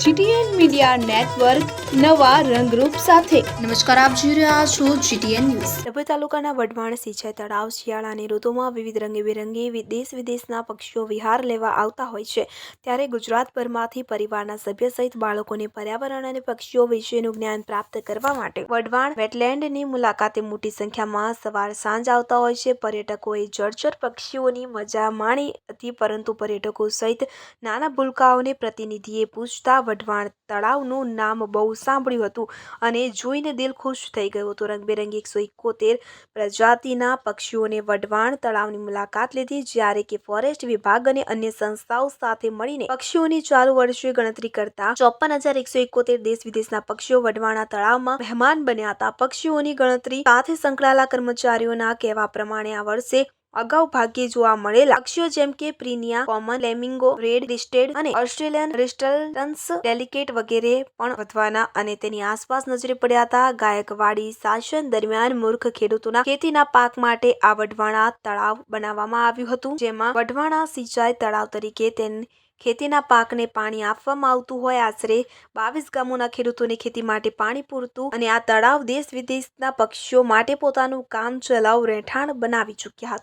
GTN media network નવા રંગરૂપ સાથે. નમસ્કાર આપ જોઈ રહ્યા છો જીટીએન ન્યૂઝ. ડભોઈ તાલુકાના વઢવાણ સિંચાઈ તળાવ શિયાળાની ઋતુમાં વિવિધ રંગબેરંગી વિ- દેશ વિદેશના પક્ષીઓ વિહાર લેવા આવતા હોય છે. ત્યારે ગુજરાતભરમાંથી પરિવારના સભ્ય સહિત બાળકોને પર્યાવરણ અને પક્ષીઓ વિશેનું જ્ઞાન પ્રાપ્ત કરવા માટે વઢવાણ વેટલેન્ડની મુલાકાતે મોટી સંખ્યામાં સવાર સાંજ આવતા હોય છે. પર્યટકોએ જળચર પક્ષીઓની મજા માણી હતી પરંતુ પર્યટકો સહિત નાના ભૂલકાઓને પ્રતિનિધિએ પૂછતા વઢવાણ તળાવનું નામ બહુ સાંભળ્યું હતું અને જોઈને દિલ ખુશ થઈ ગયું હતું. રંગબેરંગી એકસો એકોતેર પ્રજાતિના પક્ષીઓને વઢવાણ તળાવની મુલાકાત લીધી જ્યારે કે ફોરેસ્ટ વિભાગ અને અન્ય સંસ્થાઓ સાથે મળીને પક્ષીઓની ચાલુ વર્ષે ગણતરી કરતા ચોપન હજાર એકસો એકોતેર દેશ વિદેશના પક્ષીઓ વઢવાણા તળાવમાં મહેમાન બન્યા હતા. પક્ષીઓની ગણતરી સાથે સંકળાયેલા કર્મચારીઓના કહેવા પ્રમાણે આ વર્ષે અગાઉ ભાગ્યે જોવા મળેલા પક્ષીઓ જેમ કે prinia common flamingo red listed અને ઓસ્ટ્રેલિયન રિસ્ટલ્ટન્સ ડેલિકેટ વગેરે પણ વધવાના અને તેની આસપાસ નજરે પડ્યા હતા. ગાયકવાડી શાસન દરમિયાન મૂર્ખ ખેડૂતોના ખેતીના પાક માટે આ વઢવાણા તળાવ બનાવવામાં આવ્યું હતું, જેમાં વઢવાણા સિંચાઈ તળાવ તરીકે તેને ખેતીના પાકને પાણી આપવામાં આવતું હોય. આશરે બાવીસ ગામોના ખેડૂતોને ખેતી માટે પાણી પૂરતું અને આ તળાવ દેશ વિદેશના પક્ષીઓ માટે પોતાનું કામ ચલાવ રહેઠાણ બનાવી ચૂક્યા હતા.